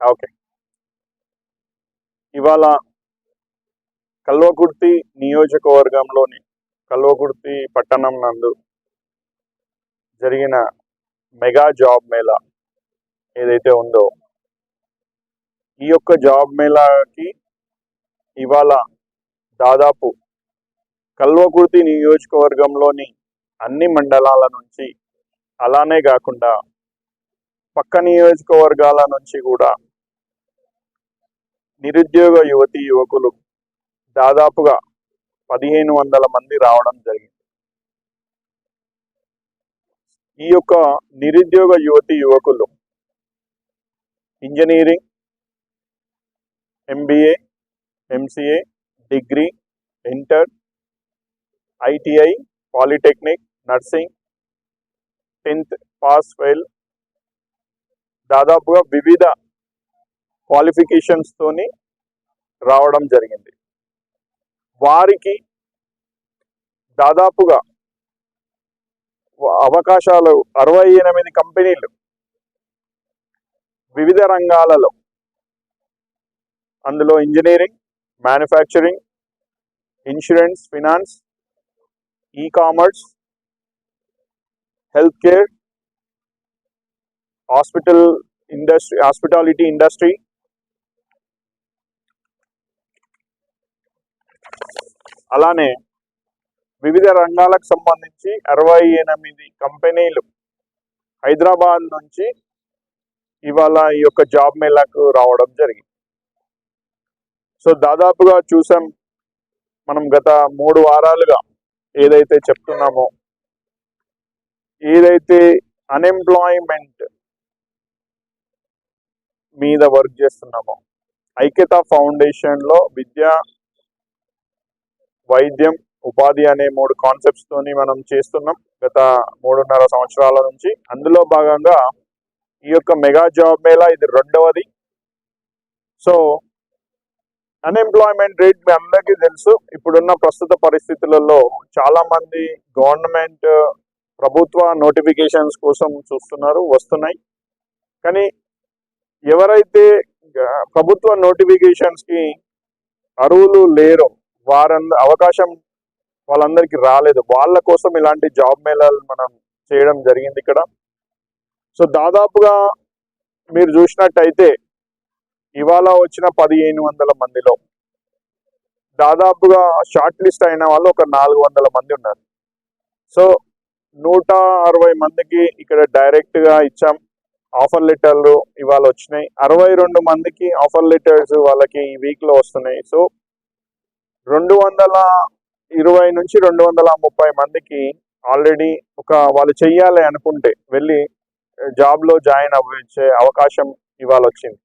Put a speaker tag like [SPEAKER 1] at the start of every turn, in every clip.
[SPEAKER 1] Okay. ఇవాళ కల్వకుర్తి నియోజకవర్గంలోని కల్వకుర్తి పట్టణం నందు జరిగిన మెగా జాబ్ మేళా ఏదైతే ఉందో ఈ యొక్క జాబ్ మేళాకి ఇవాళ దాదాపు కల్వకుర్తి నియోజకవర్గంలోని అన్ని మండలాల నుంచి అలానే కాకుండా పక్క నియోజకవర్గాల నుంచి కూడా నిరుద్యోగ యువతి యువకులు దాదాపుగా పదిహేను వందల మంది రావడం జరిగింది. ఈ యొక్క నిరుద్యోగ యువతి యువకులు engineering MBA MCA degree inter ITI polytechnic nursing tenth pass fail దాదాపుగా వివిధ క్వాలిఫికేషన్స్ తోని రావడం జరిగింది. వారికి దాదాపుగా అవకాశాలు అరవై ఎనిమిది కంపెనీలు వివిధ రంగాలలో అందులో engineering manufacturing insurance finance e commerce health care hospital industry hospitality industry అలానే వివిధ రంగాలకు సంబంధించి అరవై ఎనిమిది కంపెనీలు హైదరాబాద్ నుంచి ఇవాళ ఈ యొక్క జాబ్ మేళాకు రావడం జరిగింది. సో దాదాపుగా చూసాం మనం గత మూడు వారాలుగా ఏదైతే చెప్తున్నామో ఏదైతే అన్ఎంప్లాయ్మెంట్ మీద వర్క్ చేస్తున్నామో ఐక్యత ఫౌండేషన్లో విద్య వైద్యం ఉపాధి అనే మూడు కాన్సెప్ట్స్ తోని మనం చేస్తున్నాం గత మూడున్నర సంవత్సరాల నుంచి. అందులో భాగంగా ఈ యొక్క మెగా జాబ్ మేళా ఇది రెండవది. సో అన్ఎంప్లాయ్మెంట్ రేట్ మీ అందరికీ తెలుసు. ఇప్పుడున్న ప్రస్తుత పరిస్థితులలో చాలా మంది గవర్నమెంట్ ప్రభుత్వ నోటిఫికేషన్స్ కోసం చూస్తున్నారు వస్తున్నాయి. కానీ ఎవరైతే ప్రభుత్వ నోటిఫికేషన్స్కి అరువులు అర్హులు లేరో వారంద అవకాశం వాళ్ళందరికీ రాలేదు. వాళ్ళ కోసం ఇలాంటి జాబ్ మేళాలు మనం చేయడం జరిగింది ఇక్కడ. సో దాదాపుగా మీరు చూసినట్టయితే ఇవాళ వచ్చిన పదిహేను వందల మందిలో దాదాపుగా షార్ట్ లిస్ట్ అయిన వాళ్ళు ఒక నాలుగు వందల మంది ఉన్నారు. సో నూట అరవై మందికి ఇక్కడ డైరెక్ట్గా ఇచ్చాం ఆఫర్ లెటర్లు ఇవాళ వచ్చినాయి. అరవై రెండు మందికి ఆఫర్ లెటర్స్ వాళ్ళకి ఈ వీక్లో వస్తున్నాయి. సో రెండు వందల ఇరవై నుంచి రెండు వందల ముప్పై మందికి ఆల్రెడీ ఒక వాళ్ళు చెయ్యాలి అనుకుంటే వెళ్ళి జాబ్లో జాయిన్ అవ్వచ్చే అవకాశం ఇవాళ వచ్చింది.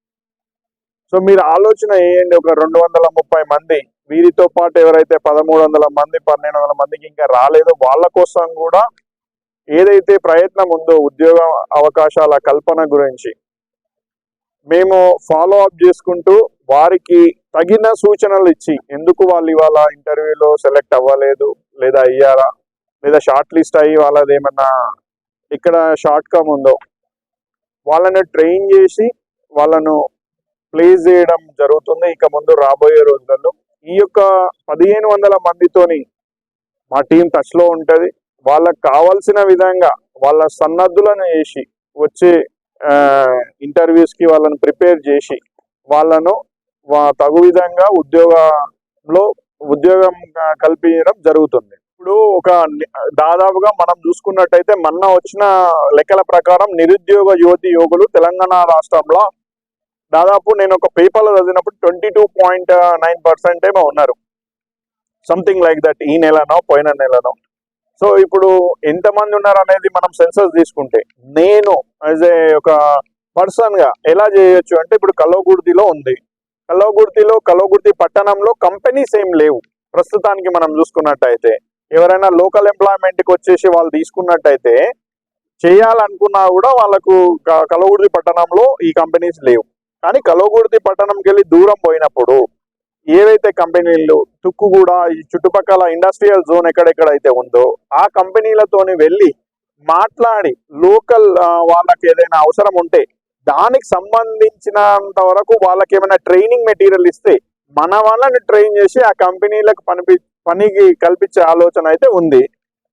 [SPEAKER 1] సో మీరు ఆలోచన వేయండి ఒక రెండు వందల ముప్పై మంది వీరితో పాటు ఎవరైతే పదమూడు వందల మంది పన్నెండు వందల మందికి ఇంకా రాలేదో వాళ్ళ కోసం కూడా ఏదైతే ప్రయత్నం ఉందో ఉద్యోగ అవకాశాల కల్పన గురించి మేము ఫాలో అప్ చేసుకుంటూ వారికి తగిన సూచనలు ఇచ్చి ఎందుకు వాళ్ళు ఇవాళ ఇంటర్వ్యూలో సెలెక్ట్ అవ్వలేదు లేదా అయ్యారా లేదా షార్ట్ లిస్ట్ అయ్యి వాళ్ళది ఏమన్నా ఇక్కడ షార్ట్ కమ్ ఉందో వాళ్ళని ట్రైన్ చేసి వాళ్ళను ప్లేస్ చేయడం జరుగుతుంది. ఇక ముందు రాబోయే రోజులలో ఈ యొక్క పదిహేను వందల మందితోని మా టీం టచ్లో ఉంటుంది. వాళ్ళకు కావాల్సిన విధంగా వాళ్ళ సన్నద్ధులను చేసి వచ్చే ఇంటర్వ్యూస్కి వాళ్ళను వాళ్ళని ప్రిపేర్ చేసి వాళ్ళను తగు విధంగా ఉద్యోగంలో ఉద్యోగం కల్పించడం జరుగుతుంది. ఇప్పుడు ఒక దాదాపుగా మనం చూసుకున్నట్టయితే మొన్న వచ్చిన లెక్కల ప్రకారం నిరుద్యోగ యువతి యువకులు తెలంగాణ రాష్ట్రంలో దాదాపు నేను ఒక పేపర్లో చదివినప్పుడు twenty two point nine percent ఏమో ఉన్నారు. సంథింగ్ లైక్ దట్ ఈ నెలనో పోయిన నెలనో. సో ఇప్పుడు ఎంతమంది ఉన్నారు అనేది మనం సెన్సస్ తీసుకుంటే నేను యాజ్ ఏ ఒక పర్సన్గా ఎలా చేయొచ్చు అంటే ఇప్పుడు కల్వకుర్తిలో ఉంది. కల్వకుర్తిలో కల్వకుర్తి పట్టణంలో కంపెనీస్ ఏం లేవు. ప్రస్తుతానికి మనం చూసుకున్నట్టయితే ఎవరైనా లోకల్ ఎంప్లాయ్మెంట్కి వచ్చేసి వాళ్ళు తీసుకున్నట్టయితే చేయాలనుకున్నా కూడా వాళ్ళకు కలవగుర్తి పట్టణంలో ఈ కంపెనీస్ లేవు. కానీ కలవగుర్తి పట్టణంకి వెళ్ళి దూరం పోయినప్పుడు ఏవైతే కంపెనీలు తుక్కు కూడా ఈ చుట్టుపక్కల ఇండస్ట్రియల్ జోన్ ఎక్కడెక్కడైతే ఉందో ఆ కంపెనీలతోని వెళ్ళి మాట్లాడి లోకల్ వాళ్ళకి ఏదైనా అవసరం ఉంటే దానికి సంబంధించినంత వరకు వాళ్ళకి ఏమైనా ట్రైనింగ్ మెటీరియల్ ఇస్తే మన వాళ్ళని ట్రైన్ చేసి ఆ కంపెనీలకు పనిపి పనికి కల్పించే ఆలోచన అయితే ఉంది.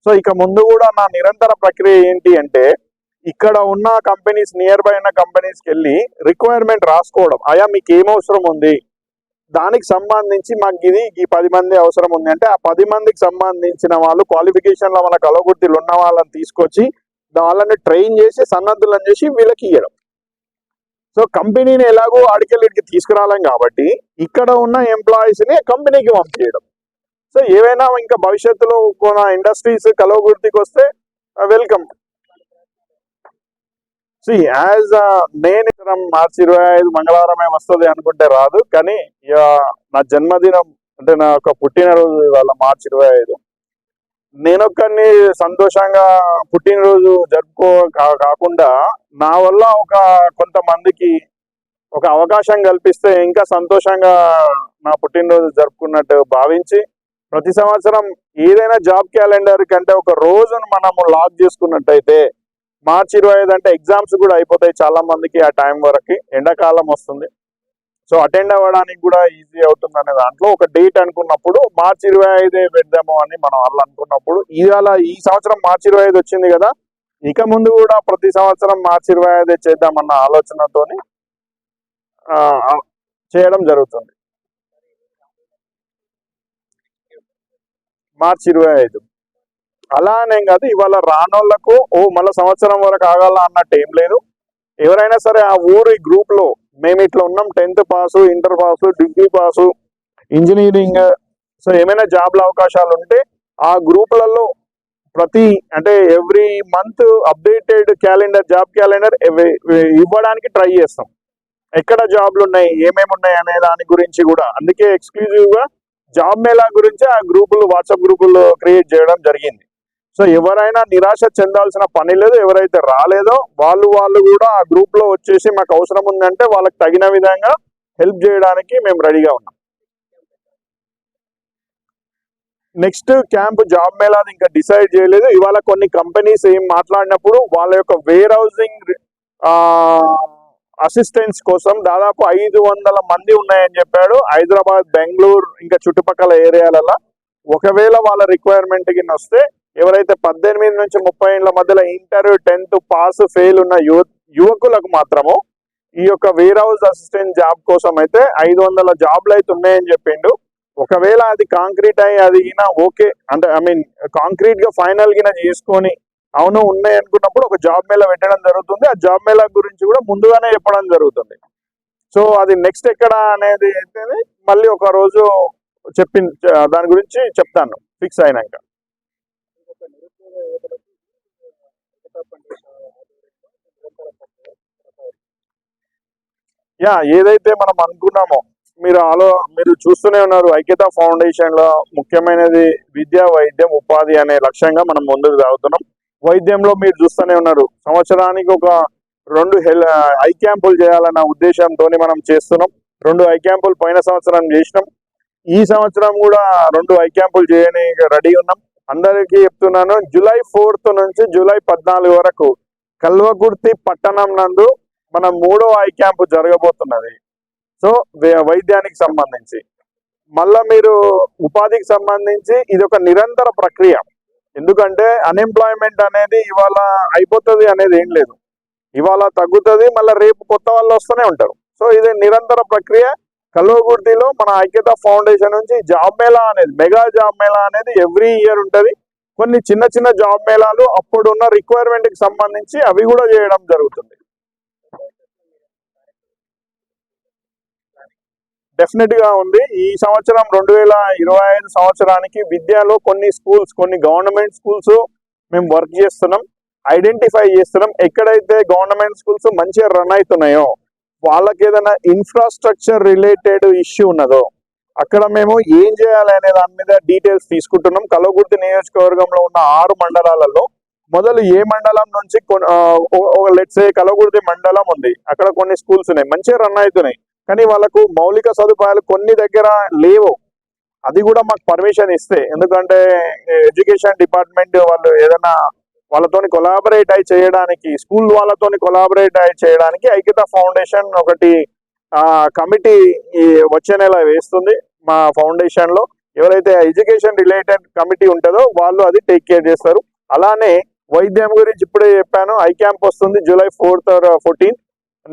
[SPEAKER 1] సో ఇక ముందు కూడా నా నిరంతర ప్రక్రియ ఏంటి అంటే ఇక్కడ ఉన్న కంపెనీస్ నియర్ బై ఉన్న కంపెనీస్కి వెళ్ళి రిక్వైర్మెంట్ రాసుకోవడం. అయా మీకు ఏమవసరం అవసరం ఉంది? దానికి సంబంధించి మాకు ఇది ఈ పది మంది అవసరం ఉంది అంటే ఆ పది మందికి సంబంధించిన వాళ్ళు క్వాలిఫికేషన్లో మన కలగుర్తిలు ఉన్న వాళ్ళని తీసుకొచ్చి వాళ్ళని ట్రైన్ చేసి సన్నద్ధులను చేసి వీళ్ళకి ఇవ్వడం సో కంపెనీని ఎలాగో ఆడికెళ్ళికి తీసుకురాలేం కాబట్టి ఇక్కడ ఉన్న ఎంప్లాయీస్ని కంపెనీకి పంపించడం సో ఏవైనా ఇంకా భవిష్యత్తులో కొన ఇండస్ట్రీస్ కలవగుర్తికి వస్తే వెల్కమ్. సో యాజ్ నేను మార్చి ఇరవై ఐదు మంగళవారమే వస్తుంది అనుకుంటే రాదు కానీ ఇక నా జన్మదినం అంటే నా యొక్క పుట్టినరోజు ఇవాళ మార్చి ఇరవై ఐదు. నేనొక్కడిని సంతోషంగా పుట్టినరోజు జరుపుకో కా- కాకుండా నా వల్ల ఒక కొంతమందికి ఒక అవకాశం కల్పిస్తే ఇంకా సంతోషంగా నా పుట్టినరోజు జరుపుకున్నట్టు భావించి ప్రతి సంవత్సరం ఏదైనా జాబ్ క్యాలెండర్ కంటే ఒక రోజును మనము లాక్ చేసుకున్నట్టయితే మార్చి ఇరవై ఐదు అంటే ఎగ్జామ్స్ కూడా అయిపోతాయి చాలా మందికి ఆ టైం వరకు. ఎండాకాలం వస్తుంది. సో అటెండ్ అవ్వడానికి కూడా ఈజీ అవుతుంది అనే దాంట్లో ఒక డేట్ అనుకున్నప్పుడు మార్చి ఇరవై ఐదే పెడదాము అని మనం వాళ్ళు అనుకున్నప్పుడు ఇవాళ ఈ సంవత్సరం మార్చి ఇరవై ఐదు వచ్చింది కదా ఇక ముందు కూడా ప్రతి సంవత్సరం మార్చి ఇరవై ఐదే చేద్దామన్న ఆలోచనతో చేయడం జరుగుతుంది. మార్చి ఇరవై ఐదు. అలా అనేం కాదు ఇవాళ రానోళ్ళకు ఓ మళ్ళీ సంవత్సరం వరకు ఆగాల అన్నట్టు ఏం లేదు. ఎవరైనా సరే ఆ ఊరి ఈ గ్రూప్లో మేము ఇట్లా ఉన్నాం tenth pass inter pass degree pass engineering so ఏమైనా జాబ్ల అవకాశాలు ఉంటే ఆ గ్రూపులలో ప్రతి అంటే every month updated calendar job calendar ఇవ్వడానికి ట్రై చేస్తాం. ఎక్కడ జాబ్లు ఉన్నాయి ఏమేమి ఉన్నాయి అనే దాని గురించి కూడా. అందుకే ఎక్స్క్లూజివ్గా జాబ్ మేళా గురించి ఆ గ్రూపులు వాట్సాప్ గ్రూపులు క్రియేట్ చేయడం జరిగింది. సో ఎవరైనా నిరాశ చెందాల్సిన పని లేదు ఎవరైతే రాలేదో వాళ్ళు వాళ్ళు కూడా ఆ గ్రూప్లో వచ్చేసి మాకు అవసరం ఉందంటే వాళ్ళకి తగిన విధంగా హెల్ప్ చేయడానికి మేము రెడీగా ఉన్నాం. నెక్స్ట్ క్యాంప్ జాబ్ మేళాది ఇంకా డిసైడ్ చేయలేదు. ఇవాళ కొన్ని కంపెనీస్ ఏం మాట్లాడినప్పుడు వాళ్ళ యొక్క వేర్ హౌసింగ్ అసిస్టెన్స్ కోసం దాదాపు ఐదు వందల మంది ఉన్నాయని చెప్పాడు. హైదరాబాద్ బెంగళూరు ఇంకా చుట్టుపక్కల ఏరియాలలో ఒకవేళ వాళ్ళ రిక్వైర్మెంట్ కింద వస్తే ఎవరైతే పద్దెనిమిది నుంచి ముప్పై ఏళ్ళ మధ్యలో ఇంటర్ టెన్త్ పాస్ ఫెయిల్ ఉన్న యువ యువకులకు మాత్రము ఈ యొక్క వేర్ హౌస్ అసిస్టెంట్ జాబ్ కోసం అయితే ఐదు వందల జాబ్లు అయితే ఉన్నాయని చెప్పిండు. ఒకవేళ అది కాంక్రీట్ అయ్యి అది ఓకే అంటే ఐ మీన్ కాంక్రీట్గా ఫైనల్ గిన చేసుకొని అవును ఉన్నాయి అనుకున్నప్పుడు ఒక జాబ్ మేళ పెట్టడం జరుగుతుంది. ఆ జాబ్ మేళ గురించి కూడా ముందుగానే చెప్పడం జరుగుతుంది. సో అది నెక్స్ట్ ఎక్కడ అనేది అయితే మళ్ళీ ఒక రోజు చెప్పి దాని గురించి చెప్తాను. ఫిక్స్ అయినాక. యా ఏదైతే మనం అనుకున్నామో మీరు ఆలో మీరు చూస్తూనే ఉన్నారు ఐక్యత ఫౌండేషన్లో ముఖ్యమైనది విద్య వైద్యం ఉపాధి అనే లక్ష్యంగా మనం ముందుకు సాగుతున్నాం. వైద్యంలో మీరు చూస్తూనే ఉన్నారు. సంవత్సరానికి ఒక రెండు హెల్ ఐ క్యాంపులు చేయాలన్న ఉద్దేశంతో మనం చేస్తున్నాం. రెండు ఐ క్యాంపులు పోయిన సంవత్సరం చేసినాం. ఈ సంవత్సరం కూడా రెండు ఐ క్యాంపులు చేయని రెడీ ఉన్నాం. అందరికీ చెప్తున్నాను జూలై ఫోర్త్ నుంచి జూలై పద్నాలుగు వరకు కల్వకుర్తి పట్టణం నందు మన మూడో ఐ క్యాంపు జరగబోతున్నది. సో వే- వైద్యానికి సంబంధించి. మళ్ళా మీరు ఉపాధికి సంబంధించి ఇది ఒక నిరంతర ప్రక్రియ. ఎందుకంటే అన్ఎంప్లాయ్మెంట్ అనేది ఇవాళ అయిపోతుంది అనేది ఏం లేదు. ఇవాళ తగ్గుతుంది మళ్ళీ రేపు కొత్త వాళ్ళు వస్తూనే ఉంటారు. సో ఇది నిరంతర ప్రక్రియ. కల్వకుర్తిలో మన ఐక్యత ఫౌండేషన్ నుంచి జాబ్ మేళా అనేది మెగా జాబ్ మేళా అనేది ఎవ్రీ ఇయర్ ఉంటుంది. కొన్ని చిన్న చిన్న జాబ్ మేళాలు అప్పుడున్న రిక్వైర్మెంట్కి సంబంధించి అవి కూడా చేయడం జరుగుతుంది. డెఫినెట్గా ఉంది. ఈ సంవత్సరం రెండు వేల ఇరవై ఐదు సంవత్సరానికి విద్యలో కొన్ని స్కూల్స్ కొన్ని గవర్నమెంట్ స్కూల్స్ మేము వర్క్ చేస్తున్నాం. ఐడెంటిఫై చేస్తున్నాం. ఎక్కడైతే గవర్నమెంట్ స్కూల్స్ మంచిగా రన్ అవుతున్నాయో వాళ్ళకి ఏదైనా ఇన్ఫ్రాస్ట్రక్చర్ రిలేటెడ్ ఇష్యూ ఉన్నదో అక్కడ మేము ఏం చేయాలి అనే దాని మీద డీటెయిల్స్ తీసుకుంటున్నాం. కలవగుర్తి నియోజకవర్గంలో ఉన్న ఆరు మండలాలలో మొదలు ఏ మండలం నుంచి లెట్సే కలవగుర్తి మండలం ఉంది. అక్కడ కొన్ని స్కూల్స్ ఉన్నాయి. మంచిగా రన్ అవుతున్నాయి. కానీ వాళ్ళకు మౌలిక సదుపాయాలు కొన్ని దగ్గర లేవు. అది కూడా మాకు పర్మిషన్ ఇస్తే. ఎందుకంటే ఎడ్యుకేషన్ డిపార్ట్మెంట్ వాళ్ళు ఏదైనా వాళ్ళతోని కొలాబరేట్ అయి చేయడానికి స్కూల్ వాళ్ళతోని కొలాబరేట్ అయి చేయడానికి ఐక్యత ఫౌండేషన్ ఒకటి కమిటీ ఈ వచ్చే నెల వేస్తుంది. మా ఫౌండేషన్లో ఎవరైతే ఎడ్యుకేషన్ రిలేటెడ్ కమిటీ ఉంటుందో వాళ్ళు అది టేక్ కేర్ చేస్తారు. అలానే వైద్యం గురించి ఇప్పుడే చెప్పాను. ఐ క్యాంప్ వస్తుంది July fourth fourteen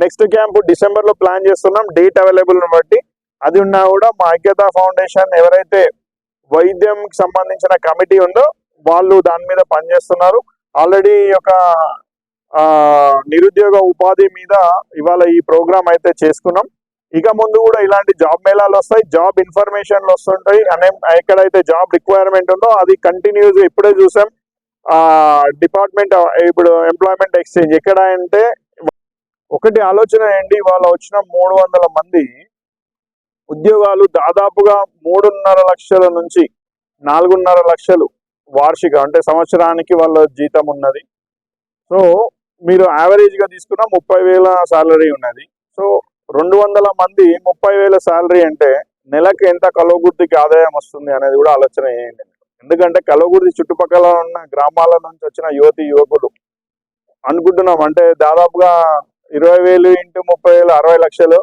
[SPEAKER 1] next camp డిసెంబర్లో ప్లాన్ చేస్తున్నాం. డేట్ అవైలబుల్ బట్టి. అది ఉన్నా కూడా మా ఐక్యత ఫౌండేషన్ ఎవరైతే వైద్యం సంబంధించిన కమిటీ ఉందో వాళ్ళు దాని మీద పనిచేస్తున్నారు. ఆల్రెడీ ఒక నిరుద్యోగ ఉపాధి మీద ఇవాళ ఈ ప్రోగ్రామ్ అయితే చేసుకున్నాం. ఇక ముందు కూడా ఇలాంటి జాబ్ మేళాలు వస్తాయి. జాబ్ ఇన్ఫర్మేషన్లు వస్తుంటాయి. అనే ఎక్కడైతే జాబ్ రిక్వైర్మెంట్ ఉందో అది కంటిన్యూస్ ఇప్పుడే చూసాం. డిపార్ట్మెంట్ ఇప్పుడు ఎంప్లాయ్మెంట్ ఎక్స్చేంజ్ ఎక్కడ అంటే ఒకటి ఆలోచన ఏంటి? వాళ్ళు వచ్చిన మూడు వందల మంది ఉద్యోగాలు దాదాపుగా మూడున్నర లక్షల నుంచి నాలుగున్నర లక్షలు వార్షిక అంటే సంవత్సరానికి వాళ్ళ జీతం ఉన్నది. సో మీరు యావరేజ్గా తీసుకున్న ముప్పై వేల శాలరీ ఉన్నది. సో రెండు వందల మంది ముప్పై వేల శాలరీ అంటే నెలకు ఎంత కలవగుర్తికి ఆదాయం వస్తుంది అనేది కూడా ఆలోచన చేయండి. ఎందుకంటే కలవగుర్తి చుట్టుపక్కల ఉన్న గ్రామాల నుంచి వచ్చిన యువతి యువకులు అనుకుంటున్నాం. అంటే దాదాపుగా ఇరవై వేలు ఇంటూ ముప్పై వేలు అరవై లక్షలు.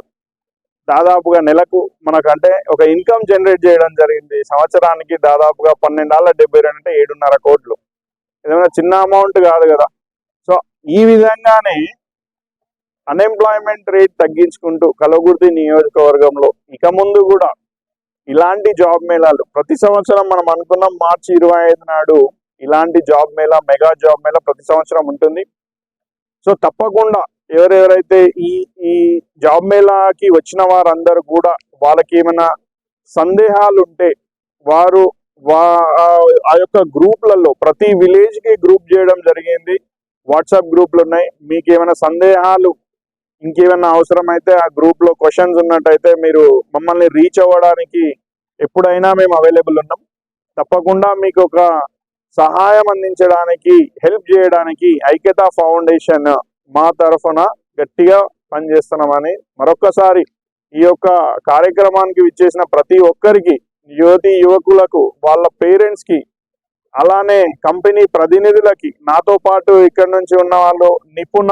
[SPEAKER 1] దాదాపుగా నెలకు మనకంటే ఒక ఇన్కమ్ జనరేట్ చేయడం జరిగింది. సంవత్సరానికి దాదాపుగా పన్నెండాల డెబ్బై రెండు అంటే ఏడున్నర కోట్లు. ఏదైనా చిన్న అమౌంట్ కాదు కదా. సో ఈ విధంగానే అన్ఎంప్లాయ్మెంట్ రేట్ తగ్గించుకుంటూ కలగుర్తి నియోజకవర్గంలో ఇక ముందు కూడా ఇలాంటి జాబ్ మేళాలు ప్రతి సంవత్సరం మనం అనుకున్నాం మార్చి ఇరవై ఐదు నాడు ఇలాంటి job mela mega job mela ప్రతి సంవత్సరం ఉంటుంది. సో తప్పకుండా ఎవరెవరైతే ఈ ఈ జాబ్ మేళాకి వచ్చిన వారందరూ కూడా వాళ్ళకి ఏమైనా సందేహాలు ఉంటే వారు వా ఆ యొక్క గ్రూప్లలో ప్రతి విలేజ్కి గ్రూప్ చేయడం జరిగింది. వాట్సాప్ గ్రూప్లు ఉన్నాయి మీకు ఏమైనా సందేహాలు ఇంకేమైనా అవసరమైతే ఆ గ్రూప్లో క్వశ్చన్స్ ఉన్నట్టయితే మీరు మమ్మల్ని రీచ్ అవ్వడానికి ఎప్పుడైనా మేము అవైలబుల్ ఉన్నాం. తప్పకుండా మీకు ఒక సహాయం అందించడానికి హెల్ప్ చేయడానికి ఐక్యత ఫౌండేషన్ మా తరఫున గట్టిగా పనిచేస్తున్నామని మరొక్కసారి ఈ యొక్క కార్యక్రమానికి విచ్చేసిన ప్రతి ఒక్కరికి యువతి యువకులకు వాళ్ళ పేరెంట్స్కి అలానే కంపెనీ ప్రతినిధులకి నాతో పాటు ఇక్కడ నుంచి ఉన్న వాళ్ళు నిపుణ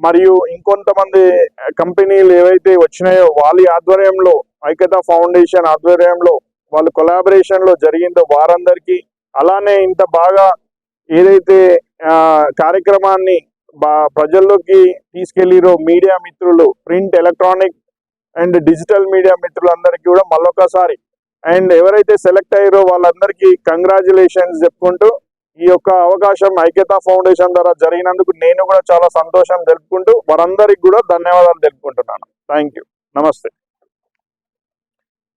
[SPEAKER 1] మరియు ఇంకొంతమంది కంపెనీలు ఏవైతే వచ్చినాయో వాళ్ళ ఆధ్వర్యంలో ఐక్యత ఫౌండేషన్ ఆధ్వర్యంలో వాళ్ళు కొలాబరేషన్లో జరిగిందో వారందరికీ అలానే ఇంత బాగా ఏదైతే కార్యక్రమాన్ని ప్రజల్లోకి తీసుకెళ్ళిరో మీడియా మిత్రులు print electronic and digital media మిత్రులందరికీ కూడా మళ్ళొకసారి అండ్ ఎవరైతే సెలెక్ట్ అయ్యారో వాళ్ళందరికీ కంగ్రాచులేషన్స్ చెప్పుకుంటూ ఈ యొక్క అవకాశం ఐక్యతా ఫౌండేషన్ ద్వారా జరిగినందుకు నేను కూడా చాలా సంతోషం తెలుపుకుంటూ వారందరికి కూడా ధన్యవాదాలు తెలుపుకుంటున్నాను. థ్యాంక్ యూ నమస్తే.